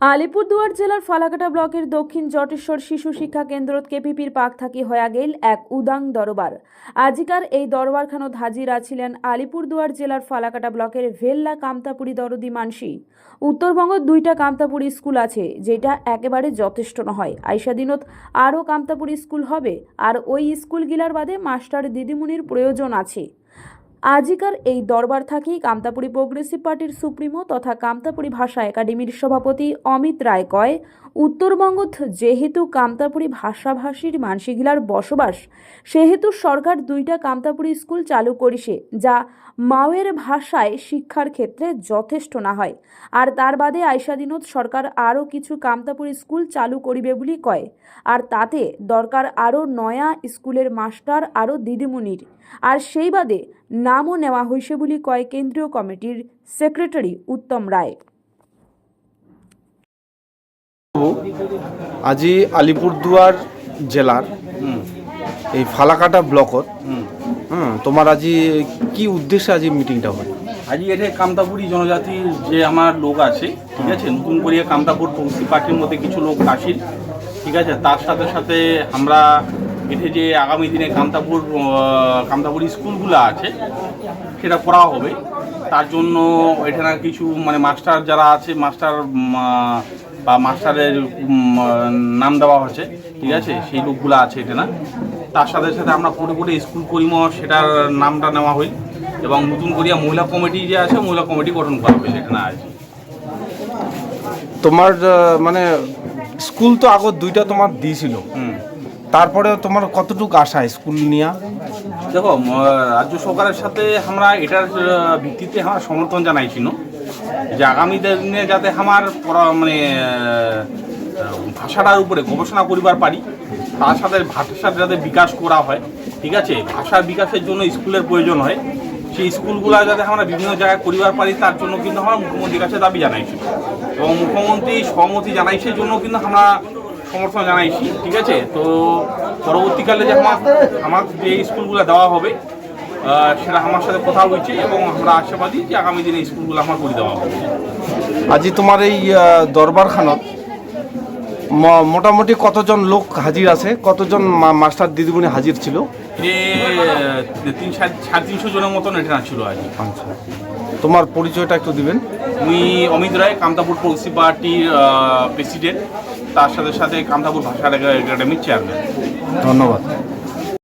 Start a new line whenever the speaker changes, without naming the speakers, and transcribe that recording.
আলিপুরদুয়ার জেলার ফালাকাটা ব্লকের দক্ষিণ জটেশ্বর শিশু শিক্ষা কেন্দ্রত কেপিপির পাক থাকি হয়া গেল এক উদাং দরবার। আজিকার এই দরবারখানত হাজির আছিলেন আলিপুরদুয়ার জেলার ফালাকাটা ব্লকের ভেল্লা কামতাপুরি দরদি মানসি। উত্তরবঙ্গ দুইটা কামতাপুরি স্কুল আছে, যেটা একেবারে যথেষ্ট নয়। আইসা দিনত আরও কামতাপুরি স্কুল হবে, আর ওই স্কুলগিলার বাদে মাস্টার দিদিমণির প্রয়োজন আছে। আজিকার এই দরবার থাকি কামতাপুরি প্রোগ্রেসিভ পার্টির সুপ্রিমো তথা কামতাপুরি ভাষা একাডেমির সভাপতি অমিত রায় কয়, উত্তরবঙ্গত যেহেতু কামতাপুরি ভাষাভাষীর মানসিগিলার বসবাস, সেহেতু সরকার দুইটা কামতাপুরি স্কুল চালু করিছে, যা মাওয়ের ভাষায় শিক্ষার ক্ষেত্রে যথেষ্ট না হয়। আর তার বাদে আইসা দিনত সরকার আরও কিছু কামতাপুরি স্কুল চালু করিবে বলি কয়। আর তাতে দরকার আরও নয়া স্কুলের মাস্টার, আরও দিদিমণির। আর সেই বাদে নামও নেওয়া হয়েছে বলে কয় কেন্দ্রীয় কমিটির সেক্রেটারি উত্তম রায়।
আজি আলিপুরদুয়ার জেলার এই ফালাকাটা ব্লকত হুম তোমার আজি কি উদ্দেশ্যে আজি মিটিংটা হয়?
আজ এটা কামতাপুরি জনজাতির যে আমার লোক আছে ঠিক আছে নতুন করে কামতাপুর পৌষি পার্টির মধ্যে কিছু লোক আসিল ঠিক আছে তার সাথে সাথে আমরা এতে যে আগামী দিনে কামতাপুর কামতাপুর স্কুলগুলো আছে সেটা করা হবে। তার জন্য এখানে কিছু মানে মাস্টার যারা আছে মাস্টার বা মাস্টারের নাম দেওয়া হচ্ছে ঠিক আছে? সেই লোকগুলো আছে এখানে। তার সাথে সাথে আমরা পুরোপুরি স্কুল করিম সেটার নামটা নেওয়া হয় এবং নতুন করিয়া মহিলা কমিটি যে আছে মহিলা কমিটি গঠন করা হয়েছে এখানে আছে
তোমার মানে স্কুল তো আগত দুইটা তোমার দিয়েছিল
হুম।
তারপরে তোমার কতটুকু আশা স্কুল নিয়া?
দেখো রাজ্য সরকারের সাথে আমরা এটার ভিত্তিতে আমরা সমর্থন জানাইছিল যে আগামী দিনে যাতে আমার মানে ভাষাটার উপরে গবেষণা করিবার পারি, তার সাথে ভাষার যাতে বিকাশ করা হয়, ঠিক আছে? ভাষার বিকাশের জন্য স্কুলের প্রয়োজন হয়। সেই স্কুলগুলো যাতে আমরা বিভিন্ন জায়গায় করিবার পারি, তার জন্য কিন্তু আমরা মুখ্যমন্ত্রীর কাছে দাবি জানাইছি। এবং মুখ্যমন্ত্রী সহমতি জানাইছে জন্য কিন্তু আমরা সমর্থন জানাইছি ঠিক আছে? তো পরবর্তীকালে যে আমার আমার যে স্কুলগুলো দেওয়া হবে সেটা আমার সাথে কথা হয়েছে এবং আমরা আশাবাদী যে আগামী দিনে স্কুলগুলো আমার করে দেওয়া হবে।
আজি তোমার এই দরবারখানত মোটামুটি কতজন লোক হাজির আছে? কতজন মাস্টার দিদিমণি হাজির ছিল?
তিন সাড়ে সাড়ে তিনশো জনের মতন এটা ছিল আজ।
আচ্ছা। তোমার পরিচয়টা একটু দিবেন।
আমি অমিত রায় কামতাপুর পলিসি পার্টির প্রেসিডেন্ট তার সাথে সাথে কামতাপুর ভাষা একাডেমির চেয়ারম্যান
ধন্যবাদ।